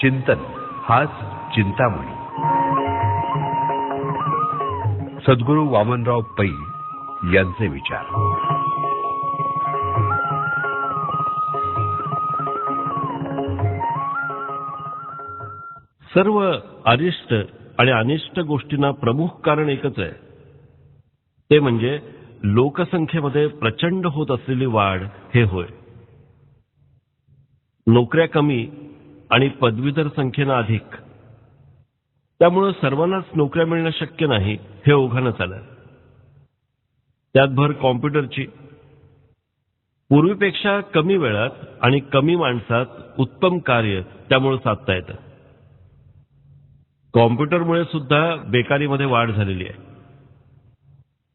चिंतन हाच चिंतामणी. सद्गुरू वामनराव पै यांचे विचार. सर्व अरिष्ट आणि अनिष्ट गोष्टींना प्रमुख कारण एकच आहे. ते म्हणजे लोकसंख्येमध्ये प्रचंड होत असलेली वाढ हे होय. नोकऱ्या कमी आणि पदवीधर संख्येनं अधिक. त्यामुळं सर्वांनाच नोकऱ्या मिळणं शक्य नाही हे ओघानं आलं त्यात भर कॉम्प्युटरची. पूर्वीपेक्षा कमी वेळात आणि कमी माणसात उत्तम कार्य त्यामुळे साधता येतं. कॉम्प्युटरमुळे सुद्धा बेकारीमध्ये वाढ झालेली आहे.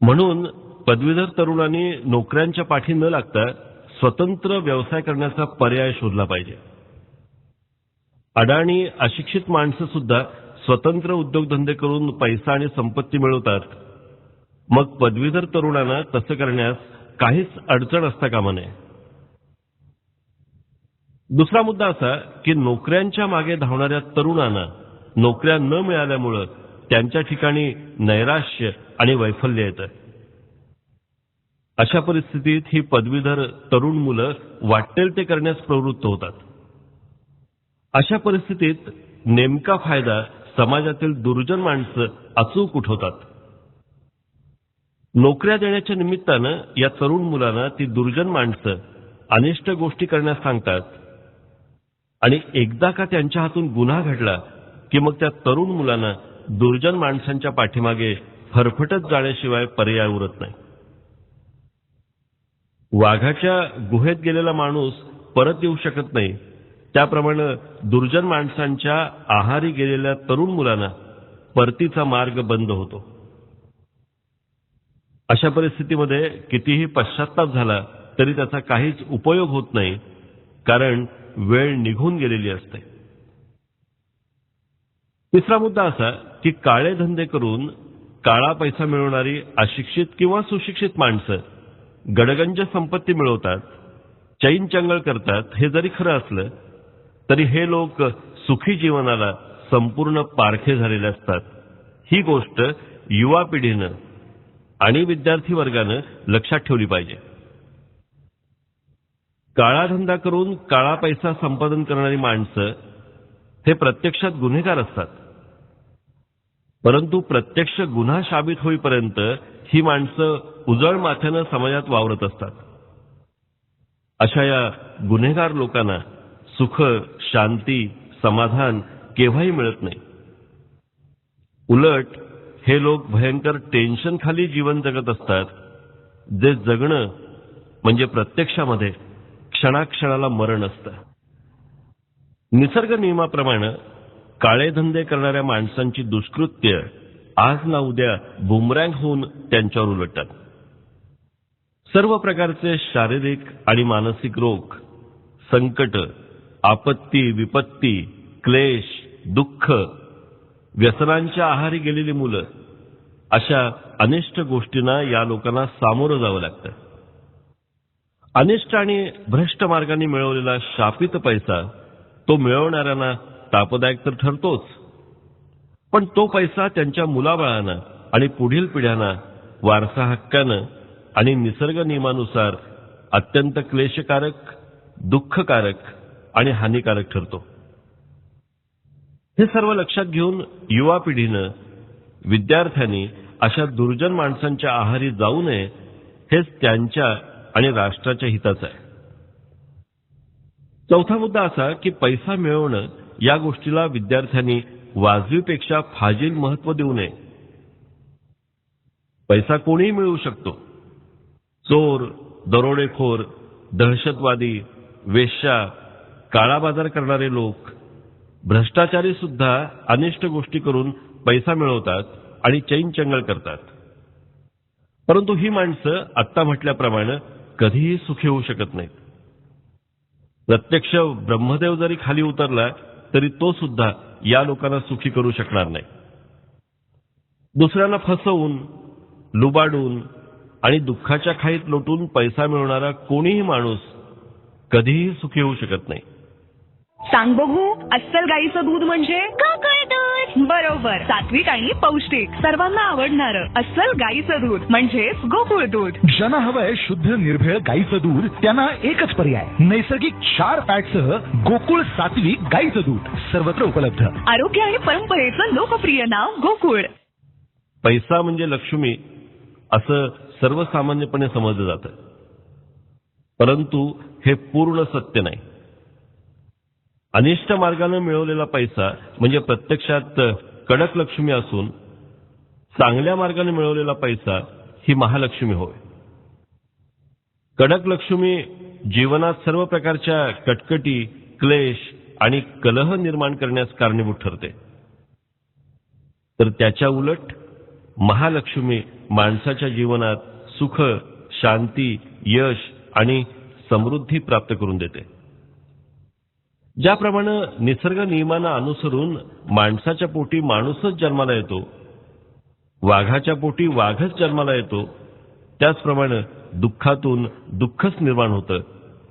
म्हणून पदवीधर तरुणांनी नोकऱ्यांच्या पाठी न लागता स्वतंत्र व्यवसाय करण्याचा पर्याय शोधला पाहिजे. अडाणी अशिक्षित माणसं सुद्धा स्वतंत्र उद्योगधंदे करून पैसा आणि संपत्ती मिळवतात. मग पदवीधर तरुणांना तसं करण्यास काहीच अडचण असता कामा नये. दुसरा मुद्दा असा की नोकऱ्यांच्या मागे धावणाऱ्या तरुणांना नोकऱ्या न मिळाल्यामुळं त्यांच्या ठिकाणी नैराश्य आणि वैफल्य येतं. अशा परिस्थितीत ही पदवीधर तरुण मुलं वाटेल ते करण्यास प्रवृत्त होतात. अशा परिस्थितीत नेमका फायदा समाजातील दुर्जन माणसं अचूक उठवतात नोकऱ्या देण्याच्या निमित्तानं या तरुण मुलांना ती दुर्जन माणसं अनिष्ट गोष्टी करण्यास सांगतात. आणि एकदा का त्यांच्या हातून गुन्हा घडला की मग त्या तरुण मुलांना दुर्जन माणसांच्या पाठीमागे फरफटत जाण्याशिवाय पर्याय उरत नाही. वाघाच्या गुहेत गेलेला माणूस परत येऊ शकत नाही. त्याप्रमाणे दुर्जन माणसांच्या आहारी गेलेल्या तरुण मुलांना परतीचा मार्ग बंद होतो. अशा परिस्थितीमध्ये कितीही पश्चाताप झाला तरी त्याचा काहीच उपयोग होत नाही कारण वेळ निघून गेलेली असते. तिसरा मुद्दा असा की काळे धंदे करून काळा पैसा मिळवणारी अशिक्षित किंवा सुशिक्षित माणसं गडगंज संपत्ती मिळवतात चैन चंगळ करतात हे जरी खरं असलं तरी हे लोक सुखी जीवनाला संपूर्ण पारखे झालेले असतात. ही गोष्ट युवा पिढीनं आणि विद्यार्थी वर्गानं लक्षात ठेवली पाहिजे. काळा धंदा करून काळा पैसा संपादन करणारी माणसं हे प्रत्यक्षात गुन्हेगार असतात. परंतु प्रत्यक्ष गुन्हा साबित होईपर्यंत ही माणसं उजळ माथ्यानं समाजात वावरत असतात. अशा या गुन्हेगार लोकांना सुख शांती समाधान केव्हाही मिळत नाही. उलट हे लोक भयंकर टेन्शन खाली जीवन जगत असतात जे जगणं म्हणजे प्रत्यक्षामध्ये क्षणाक्षणाला मरण असतं. निसर्ग नियमाप्रमाणे काळे धंदे करणाऱ्या माणसांची दुष्कृत्य आज ना उद्या बुमरँग होऊन त्यांच्यावर उलटतात. सर्व प्रकारचे शारीरिक आणि मानसिक रोग संकट आपत्ती विपत्ती क्लेश दुःख व्यसनांच्या आहारी गेलेली मुलं अशा अनिष्ट गोष्टींना या लोकांना सामोरं जावं लागतं. अनिष्ट आणि भ्रष्ट मार्गाने मिळवलेला शापित पैसा तो मिळवणाऱ्यांना तापदायक तर ठरतोच. पण तो पैसा त्यांच्या मुलाबाळांना आणि पुढील पिढ्यांना वारसा हक्कानं आणि निसर्ग नियमानुसार अत्यंत क्लेशकारक दुःखकारक आणि हानिकारक ठरतो. हे सर्व लक्षात घेऊन युवा पिढीनं विद्यार्थ्यांनी अशा दुर्जन माणसांच्या आहारी जाऊ नये हेच त्यांच्या आणि राष्ट्राच्या हिताचं आहे. चौथा मुद्दा असा की पैसा मिळवणं या गोष्टीला विद्यार्थ्यांनी वाजवीपेक्षा फाजील महत्त्व देऊ नये. पैसा कोणीही मिळवू शकतो. चोर दरोडेखोर दहशतवादी वेश्या काळा बाजार करणारे लोक भ्रष्टाचारी सुद्धा अनिष्ट गोष्टी करून पैसा मिळवतात आणि चैन चंगळ करतात. परंतु ही माणसं आत्ता म्हटल्याप्रमाणे कधीही सुखी होऊ शकत नाहीत. प्रत्यक्ष ब्रह्मदेव जरी खाली उतरला तरी तो सुद्धा या लोकांना सुखी करू शकणार नाही. दुसऱ्यांना फसवून लुबाडून आणि दुःखाच्या खाईत लोटून पैसा मिळवणारा कोणीही माणूस कधीही सुखी होऊ शकत नाही. सांग बघू अस्सल गाईचं दूध म्हणजे? बरोबर. सात्विक आणि पौष्टिक. सर्वांना आवडणार अस्सल गाईचं दूध म्हणजेच गोकुळ दूध. ज्यांना हवंय शुद्ध निर्भेळ गाईचं दूध त्यांना एकच पर्याय नैसर्गिक क्षार फॅटसह गोकुळ सात्विक गाईचं दूध सर्वत्र उपलब्ध. आरोग्य आणि परंपरेचं लोकप्रिय नाव गोकुळ. पैसा म्हणजे लक्ष्मी असं सर्वसामान्यपणे समजलं जातं. परंतु हे पूर्ण सत्य नाही. अनिष्ट मार्गाने मिळवलेला पैसा म्हणजे प्रत्यक्षात कडक लक्ष्मी असून चांगल्या मार्गाने मिळवलेला पैसा ही महालक्ष्मी होय. कडक लक्ष्मी जीवनात सर्व प्रकारच्या कटकटी क्लेश आणि कलह निर्माण करण्यास कारणीभूत ठरते. तर त्याच्या उलट महालक्ष्मी माणसाच्या जीवनात सुख शांती यश आणि समृद्धी प्राप्त करून देते. ज्याप्रमाणे निसर्ग नियमांना अनुसरून माणसाच्या पोटी माणूसच जन्माला येतो वाघाच्या पोटी वाघच जन्माला येतो त्याचप्रमाणे दुःखातून दुःखच निर्माण होतं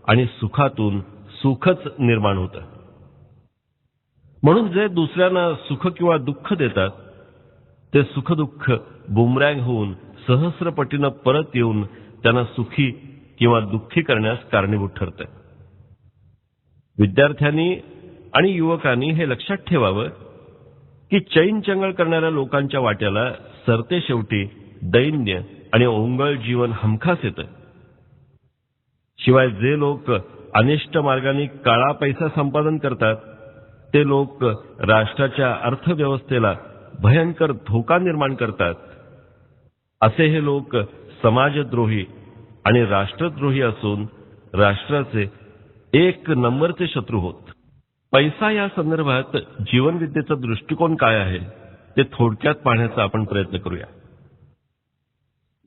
आणि सुखातून सुखच निर्माण होतं. म्हणून जे दुसऱ्यांना सुख किंवा दुःख देतात ते सुखदुःख बुमरँग होऊन सहस्रपटीनं परत येऊन त्यांना सुखी किंवा दुःखी करण्यास कारणीभूत ठरतं. विद्यार्थ्यांनी आणि युवकांनी हे लक्षात ठेवावं की चैन चंगळ करणाऱ्या लोकांच्या वाट्याला सरते शेवटी दैन्य आणि ओंगळ जीवन हमखास येतं. शिवाय जे लोक अनिष्ट मार्गाने काळा पैसा संपादन करतात ते लोक राष्ट्राच्या अर्थव्यवस्थेला भयंकर धोका निर्माण करतात. असे हे लोक समाजद्रोही आणि राष्ट्रद्रोही असून राष्ट्राचे एक नंबरचे शत्रू होत. पैसा या संदर्भात जीवनविद्येचा दृष्टिकोन काय आहे ते थोडक्यात पाहण्याचा आपण प्रयत्न करूया.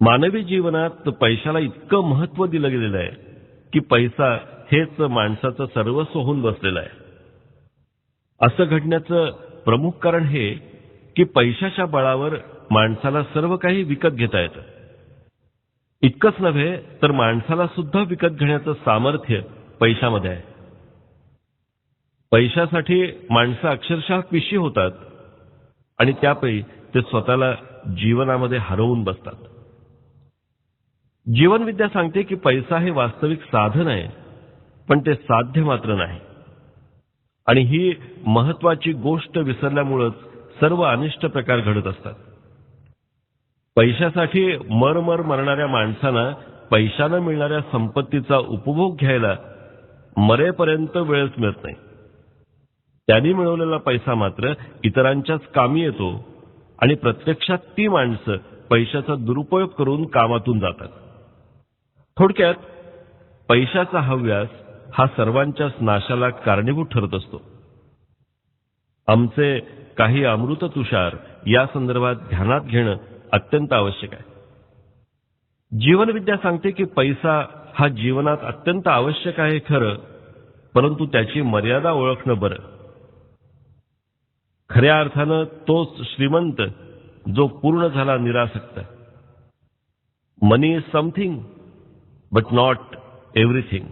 मानवी जीवनात पैशाला इतकं महत्त्व दिलं गेलेलं आहे की पैसा हेच माणसाचं सर्वस्व होऊन बसलेलं आहे. असं घडण्याचं प्रमुख कारण हे की पैशाच्या बळावर माणसाला सर्व काही विकत घेता येतं. इतकंच नव्हे तर माणसाला सुद्धा विकत घेण्याचं सामर्थ्य पैशामध्ये आहे. पैशासाठी माणसं अक्षरशः पिशी होतात आणि त्यापैकी ते स्वतःला जीवनामध्ये हरवून बसतात. जीवनविद्या सांगते की पैसा हे वास्तविक साधन आहे पण ते साध्य मात्र नाही. आणि ही महत्वाची गोष्ट विसरल्यामुळंच सर्व अनिष्ट प्रकार घडत असतात. पैशासाठी मरमर मरणाऱ्या माणसांना पैशानं मिळणाऱ्या संपत्तीचा उपभोग घ्यायला मरेपर्यंत वेळच मिळत नाही. त्यांनी मिळवलेला पैसा मात्र इतरांच्याच कामी येतो आणि प्रत्यक्षात ती माणसं पैशाचा दुरुपयोग करून कामातून जातात. थोडक्यात पैशाचा हव्यास हा सर्वांच्याच नाशाला कारणीभूत ठरत असतो. आमचे काही अमृत तुषार या संदर्भात ध्यानात घेणं अत्यंत आवश्यक आहे. जीवनविद्या सांगते की पैसा हा जीवनात अत्यंत आवश्यक आहे खरं परंतु त्याची मर्यादा ओळखणं बरं. खऱ्या अर्थानं तोच श्रीमंत जो पूर्ण झाला निरासक्त. Money is something but not everything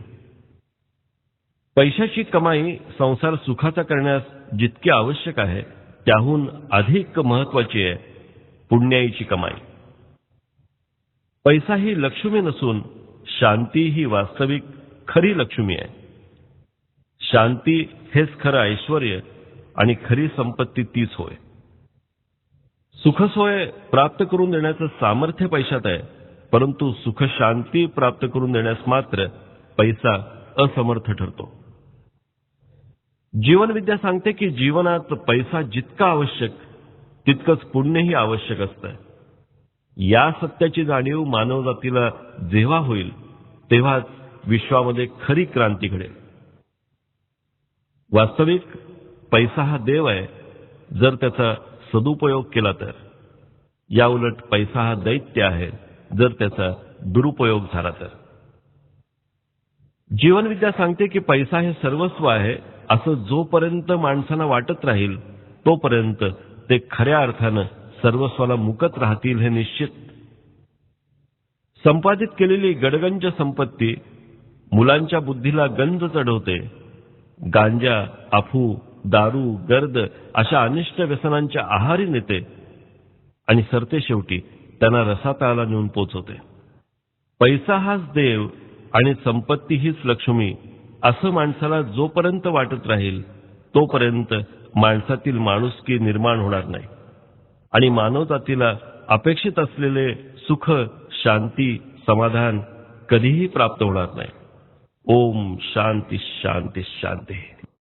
पैशाची कमाई संसार सुखाचा करण्यास जितकी आवश्यक आहे त्याहून अधिक महत्वाची आहे पुण्याईची कमाई. पैसा ही लक्ष्मी नसून शांती ही वास्तविक खरी लक्ष्मी आहे. शांती हेच खरं ऐश्वर आणि खरी संपत्ती तीच होय. सुखसोय प्राप्त करून देण्याचं सामर्थ्य पैशात आहे परंतु सुख शांती प्राप्त करून देण्यास मात्र पैसा असमर्थ ठरतो. जीवनविद्या सांगते की जीवनात पैसा जितका आवश्यक तितकंच पुण्यही आवश्यक असतं. या सत्याची जाणीव मानवजातीला जेव्हा होईल तेव्हाच विश्वामध्ये खरी क्रांती घडेल. वास्तविक पैसा हा देव आहे जर त्याचा सदुपयोग केला तर. या उलट पैसा हा दैत्य आहे जर त्याचा दुरुपयोग झाला तर. जीवनविद्या सांगते की पैसा हे सर्वस्व आहे असं जोपर्यंत माणसांना वाटत राहील तोपर्यंत ते खऱ्या अर्थानं सर्वस्वाला मुकत राहतील हे निश्चित. संपादित केलेली गडगंज संपत्ती मुलांच्या बुद्धीला गंज चढवते. गांजा अफू दारू गर्द अशा अनिष्ट व्यसनांच्या आहारी नेते आणि सरते शेवटी त्यांना रसातळाला नेऊन पोचवते. पैसा हाच देव आणि संपत्ती हीच लक्ष्मी असं माणसाला जोपर्यंत वाटत राहील तोपर्यंत माणसातील माणुसकी निर्माण होणार नाही. आणि मानवजातीला अपेक्षित असलेले सुख शांती समाधान कधीही प्राप्त होणार नाही. ओम शांती शांती शांती.